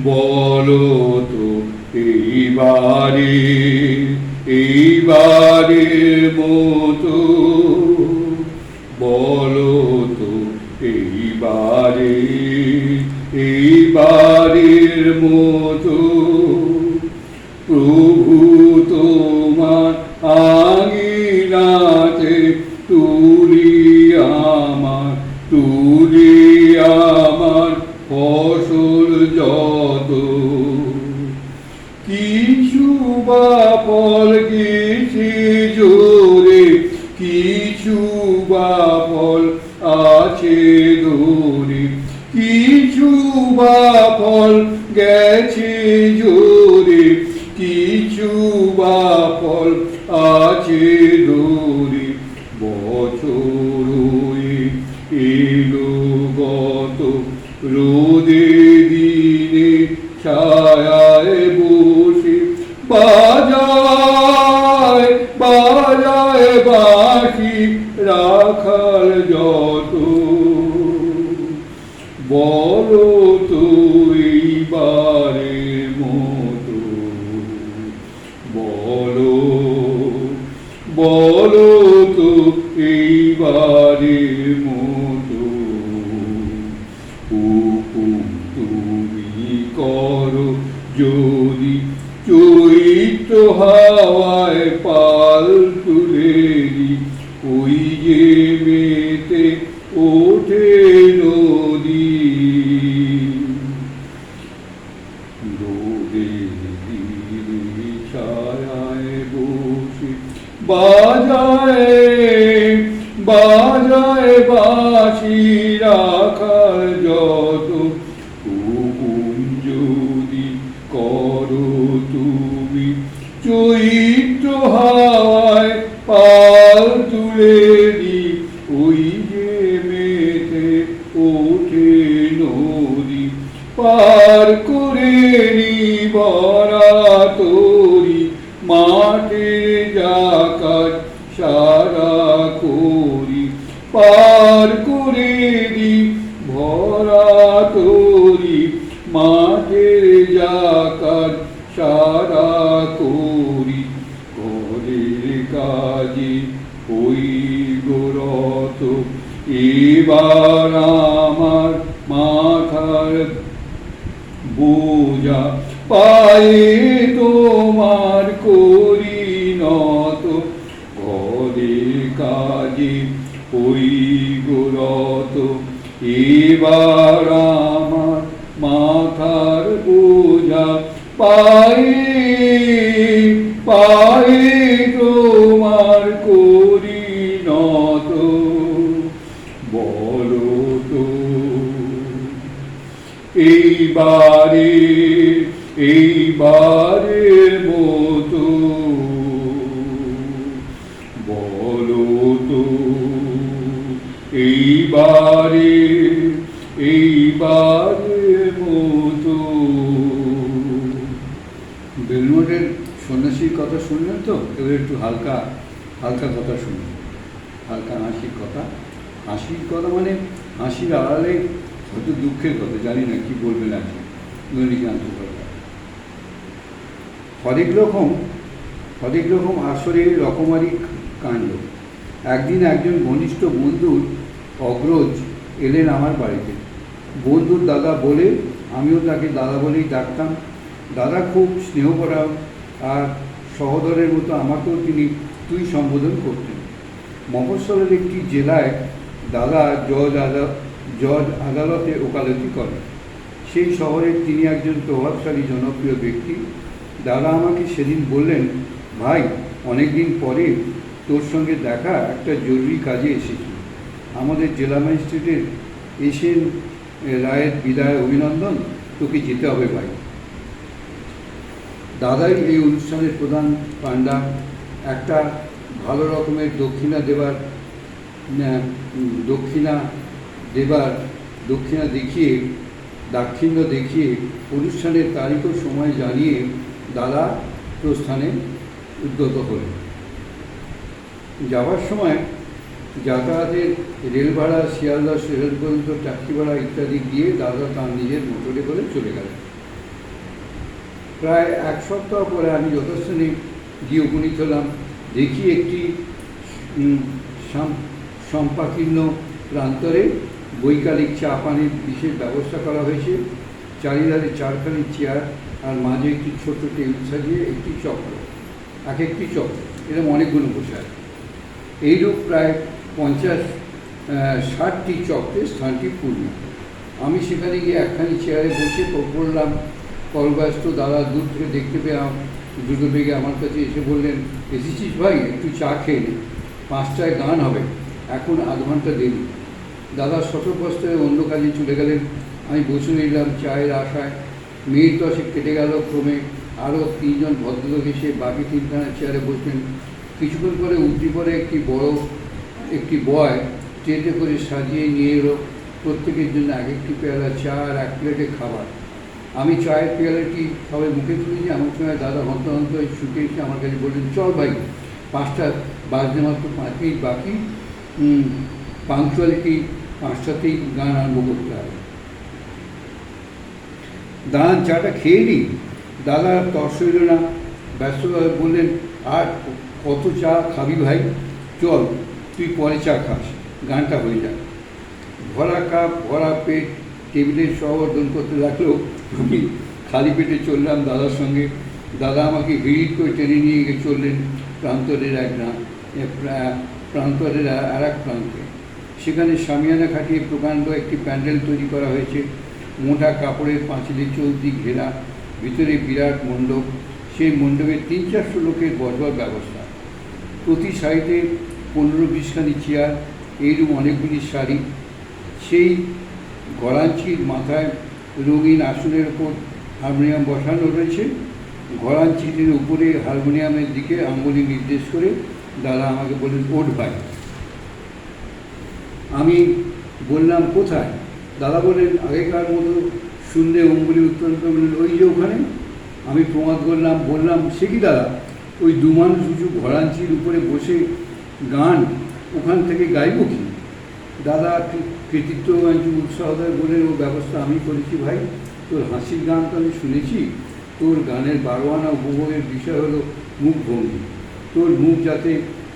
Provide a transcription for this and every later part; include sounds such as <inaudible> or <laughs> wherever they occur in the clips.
বলো তো এইবারে এইবারের মতো কিছু বা ফল গেছে জোরে? কিছু বা ফল আছে দূরে? বছর তুমি করো যদি চৈত্র হাওয়ায় পাল তুলে ওই যে মেতে ওঠে বাজায় বাজায় বাসি চৈত্র হাওয়ায় পাল তুলে দি ওই যে মেতে ওঠে নদী, পার করে নিবরা তোরি। মাঠে জাকাত সারা করি, পার করে দি ভরা তোরি। মাঠের জাকাত সারা করি ঘরের কাজে ওই গোরত এবার আমার মাথার বোঝা পায়ে তোমার করি নত ঘরে কাজে ওই গোরত এবার আমার মাথার পায়ে পাই তোমার করি নত। বলো তো এইবারে এইবারে বলো সন্ন্যাসীর কথা শুনলেন তো? এবার একটু হালকা হালকা কথা শুনুন। হালকা হাসির কথা। হাসির কথা মানে হাসির আড়ালে হয়তো দুঃখের কথা, জানি না কি বলবেন আজকে নলিকান্ত কথা। হরেক রকম হরেক রকম আসরে রকমারি কাণ্ড। একদিন একজন ঘনিষ্ঠ বন্ধুর অগ্রজ এলেন আমার বাড়িতে। বন্ধুর দাদা বলে, আমিও তাকে দাদা বলেই ডাকতাম। দাদা খুব স্নেহ করা আর সহদরের মতো আমাকেও তিনি তুই সম্বোধন করতেন। মফস্বলের একটি জেলায় দাদা জজ আদা, জজ আদালতে ওকালতি করেন। সেই শহরের তিনি একজন প্রভাবশালী জনপ্রিয় ব্যক্তি। দাদা আমাকে সেদিন বললেন, ভাই, অনেকদিন পরে তোর সঙ্গে দেখা একটা জরুরি কাজে এসেছি। আমাদের জেলা ম্যাজিস্ট্রেটের এসেন রায়ের বিদায় অভিনন্দন। তোকে যেতে হবে ভাই। দাদাই এই অনুষ্ঠানের প্রধান পাণ্ডা। একটা ভালো রকমের দক্ষিণা দেবার দক্ষিণা দেবার, দক্ষিণা দেখিয়ে, দাক্ষিণ্য দেখিয়ে অনুষ্ঠানের তারিখ ও সময় জানিয়ে দাদা প্রস্থানে উদ্যত হলেন। যাওয়ার সময় যাতায়াতের রেল ভাড়া শিয়ালদা স্টেশন পর্যন্ত ট্যাক্সি ভাড়া ইত্যাদি দিয়ে দাদা তার নিজের মোটরে করে চলে গেলেন। প্রায় এক সপ্তাহ পরে আমি যথাস্থানে গিয়ে উপনীত হলাম। দেখি একটি সাম- সম্পাকীর্ণ প্রান্তরে বৈকালিক চা পানির বিশেষ ব্যবস্থা করা হয়েছে। চারিধারে চারখানি চেয়ার আর মাঝে একটি ছোট টেবিল সাজিয়ে একটি চক্র, এক একটি চক্র, এরকম অনেকগুলো বসে এইরূপ প্রায় পঞ্চাশ ষাটটি চক্রে স্থানটি পূর্ণ। আমি সেখানে গিয়ে একখানি চেয়ারে বসে পড়লাম। কলব্যস্ত দাদা দূর থেকে দেখতে পেয়ে আম- দ্রুত বেগে আমার কাছে এসে বললেন, এসেছিস ভাই? একটু চা খেয়ে নে। পাঁচটায় গান হবে। এখন আধ ঘণ্টা দেরি। দাদা শতকষ্টে অন্য কাজে চলে গেলেন। আমি বসে রইলাম চায়ের আশায়। মিনিট দশেক কেটে গেল ক্রমে। আরও তিনজন ভদ্রলোক এসে বাকি তিনখানা চেয়ারে বসলেন। কিছুক্ষণ পরে উঠি পরে একটি বড়, একটি বয় ট্রেতে করে সাজিয়ে নিয়ে এলো। প্রত্যেকের জন্য এক একটি পেয়ালা চা আর এক প্লেটে খাবার। আমি চায়ের পেয়ালাটি সবাই মুখে তুলেছি আমার সময় দাদা হন্ত হন্ত ছুটে এসে আমার কাছে বললেন, চল ভাই, পাঁচটা বাজতে মাত্র পাঁচ মিনিট বাকি পাংচুয়ালিটি পাঁচটাতেই গান আরম্ভ করতে হবে। দাঁড়ান চাটা খেয়ে নিই দাদা তর্স হইল না, ব্যস্তভাবে বললেন, আর কত চা খাবি ভাই? চল, তুই পরে চা খাস, গানটা হয়ে যাক। ভরা কাপ, ভরা পেট টেবিলের সহবর্ধন করতে লাগল আমি খালি পেটে চললাম দাদার সঙ্গে। দাদা আমাকে হিড়িট করে টেনে নিয়ে গিয়ে চললেন প্রান্তরের এক গ্রাম প্রান্তরের আর এক প্রান্তে। সেখানে সামিয়ানা খাটিয়ে প্রকাণ্ড একটি প্যান্ডেল তৈরি করা হয়েছে। মোটা কাপড়ের পাঁচিলে চৌদি ঘেরা, ভিতরে বিরাট মণ্ডপ। সেই মণ্ডপে তিন চারশো লোকের বসবার ব্যবস্থা। প্রতি সাইডে পনেরো বিশখানি চেয়ার এইরূপ অনেকগুলি শাড়ি সেই গড়াঞ্চির মাথায় রঙিন আসনের ওপর হারমোনিয়াম বসানো রয়েছে। গড়াঞ্চিটির উপরে হারমোনিয়ামের দিকে আঙ্গুলি নির্দেশ করে দাদা আমাকে বললেন, ওঠ ভাই। আমি বললাম, কোথায়? দাদা বললেন, আগেকার মতো শুনলে অঙ্গুলি উত্তোলন করে বললেন, ওই যে ওখানে? আমি প্রমাদ করলাম, বললাম, সে কি দাদা? ওই দু মানুষ উঁচু ঘরাঞ্চির উপরে বসে গান ওখান থেকে গাইব কি? দাদা কৃতিত্ব একটু উৎসাহ দেয় বলে ও ব্যবস্থা আমি করেছি ভাই। তোর হাসির গান তো আমি শুনেছি। তোর গানের বারোয়ানা উপভোগের বিষয় হলো মুখভঙ্গি তোর মুখ যাতে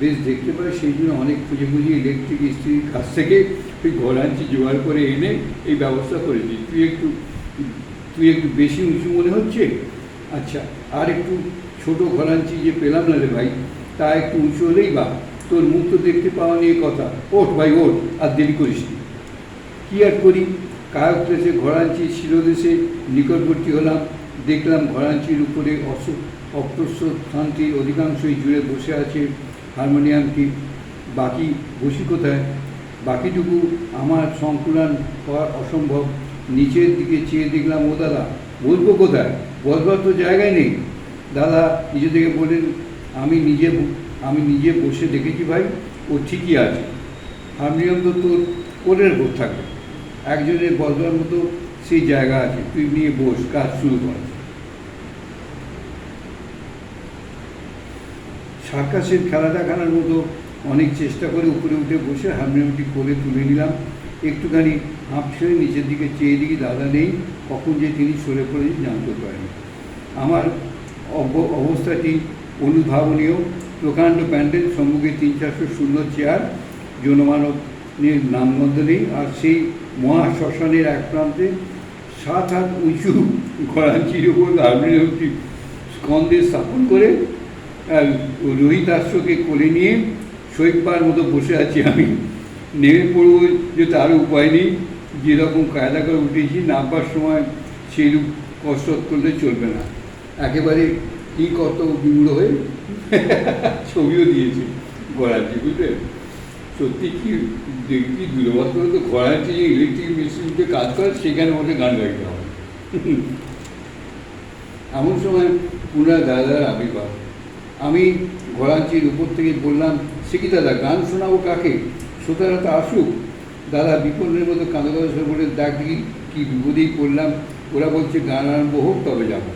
বেশ দেখতে পারে সেই জন্য অনেক খুঁজে খুঁজে ইলেকট্রিক স্ত্রীর কাছ থেকে ওই ঘরাঞ্চি জোগাড় করে এনে এই ব্যবস্থা করেছি। তুই একটু তুই একটু বেশি উঁচু মনে হচ্ছে? আচ্ছা আর একটু ছোট ঘরাঞ্চি যে পেলাম না রে ভাই, তা একটু উঁচু হলেই বা। তোর মুখ তো দেখতে পাওয়া নিয়ে কথা। ওঠ ভাই, ওঠ, আর দেরি করিস নি। কী আর করি? কায়ক প্লেসে ঘরাঞ্চি শিরোদেশে নিকটবর্তী হলাম। দেখলাম ঘরাঞ্চির উপরে অস স্থানটির অধিকাংশই জুড়ে বসে আছে হারমোনিয়ামটি বাকি বসি কোথায়? বাকিটুকু আমার সংকুলান হওয়া অসম্ভব। নিচের দিকে চেয়ে দেখলাম, ও দাদা, বলব কোথায়? বসবার তো জায়গায় নেই। দাদা, নিজে থেকে বললেন আমি নিজে আমি নিজে বসে দেখেছি ভাই, ও ঠিকই আছে। হারমোনিয়াম তো তোর কোলের উপর থাকবে একজনের বসবার মতো সেই জায়গা আছে, তুই নিয়ে বস, কাজ শুরু কর। সার্কাসের খেলা দেখানোর মতো অনেক চেষ্টা করে উপরে উঠে বসে হারমোনিয়ামটি কোলে তুলে নিলাম। একটুখানি হাঁপ ছেড়ে নিচের দিকে চেয়ে দিকে দাদা নেই, কখন যে তিনি সরে পড়ে জানতে পারেন। আমার অব- অবস্থাটি অনুধাবনীয়। প্রকাণ্ড প্যান্ডেল, সম্মুখে তিন চারশো শূন্য চেয়ার জনমানবের নামগন্ধ নেই, আর সেই মহা শ্মশানের এক প্রান্তে সাত হাত উঁচু ঘরাঞ্চির উপর হারমোনিয়ামটি স্কন্দে স্থাপন করে আর রোহিতাশ্বকে কোলে নিয়ে শৈকবার মতো বসে আছি আমি। নেমে পড়ব যে তার উপায় নেই যেরকম কায়দা করে উঠেছি, নামবার সময় সেইরূপ কসরত করলে চলবে না। একেবারে কি কত বিমূঢ় হয়ে ছবিও দিয়েছে গড়াচ্ছি বুঝলেন কি দেখি দূরবর্ত তো গড়াচ্ছি যে ইলেকট্রিক মেশিনতে কাজ করে, সেখানে ওদের গান গাইতে হবে। এমন সময় পুনরায় দাদার আবির্ভাব। আমি ঘোড়াঞ্চির উপর থেকে বললাম, সে কি দাদা, গান শোনাবো কাকে? শ্রোতারা তো আসুক। দাদা বিপন্নের মতো কাঁদা কাঁদা সে বলে, দেখ দেখি কী বিপদেই পড়লাম। ওরা বলছে গান আরম্ভ হোক, তবে যাব।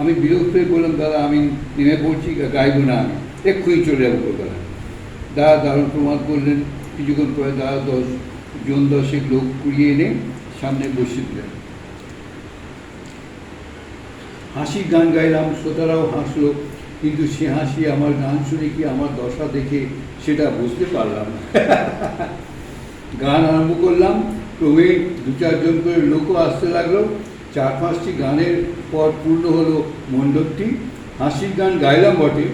আমি বিরক্ত হয়ে বললাম, দাদা, আমি নেমে পড়ছি, গাইবো না আমি। এক্ষুনি চলে যাব কলকাতা দাদা দারুণ প্রমাণ করলেন। কিছুক্ষণ পরে দাদা দশ, জন দশেক লোক কুড়িয়ে এনে সামনে বসে দিলেন। হাসির গান গাইলাম, শ্রোতারাও হাসলো, কিন্তু সে হাসি আমার গান শুনে কি আমার দশা দেখে সেটা বুঝতে পারলাম না। <laughs> গান আরম্ভ করলাম, ক্রমে দু চারজন করে লোকও আসতে লাগল। চার পাঁচটি গানের পর পূর্ণ হলো মণ্ডপটি। হাসির গান গাইলাম বটে,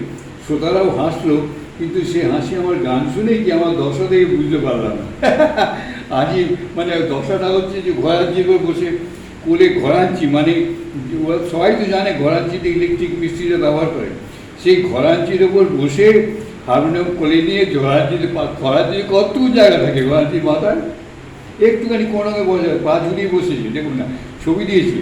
শ্রোতারাও হাসলো কিন্তু সে হাসি আমার গান শুনেই কি আমার দশা থেকে বুঝতে পারলাম না? <laughs> আজই মানে দশাটা হচ্ছে যে ঘোরাঞ্চি করে বসে কোলে ঘোরাঞ্চি মানে সবাই তো জানে ঘোরাঞ্চিতে ইলেকট্রিক মিস্ত্রিরা ব্যবহার করে। সেই ঘোরাঞ্চির ওপর বসে হারমোনিয়াম কোলে নিয়ে ঘোরাঞ্চিতে ঘোরাঞ্চি কত জায়গা থাকে ঘোরাঞ্চির মাথায়? একটুখানি কোনো বসে, পা ঝুলিয়ে বসেছে, দেখুন না, ছবি দিয়েছে।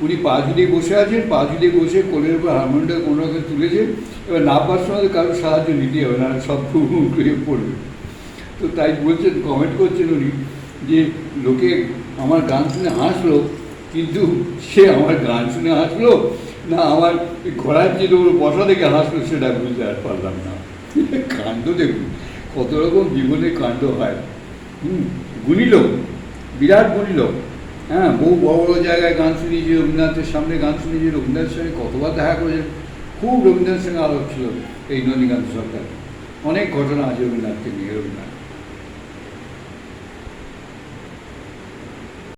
উনি পা ঝুলিয়ে বসে আছেন, পা ঝুলিয়ে বসে কোলের উপর হারমোনিয়ামটা কোনো রকম তুলেছেন। এবার নামবার সময় তো কারোর সাহায্য নিতে হবে, না সব উঠে পড়বে। তো তাই বলছেন কমেন্ট করছেন উনি যে, লোকে আমার গান শুনে হাসলো, কিন্তু সে আমার গান শুনে হাসলো, না আমার ঘোড়ার যে ওর বসা দেখে হাসলো, সেটা বুঝতে আর পারলাম না। <laughs> কাণ্ড দেখুন, কত রকম জীবনে কাণ্ড হয়। হুম, গুণী লোক, বিরাট গুণী লোক। হ্যাঁ বহু বড় বড় জায়গায় গান শুনিয়েছি, রবীন্দ্রনাথের সামনে গান শুনিয়েছি, রবীন্দ্রনাথের সঙ্গে কতবার দেখা করেছেন? খুব রবীন্দ্রনাথের সঙ্গে আলাপ ছিল এই নন্দীকান্ত সরকার। অনেক ঘটনা আছে রবীন্দ্রনাথকে নিয়ে, রবীন্দ্রনাথ।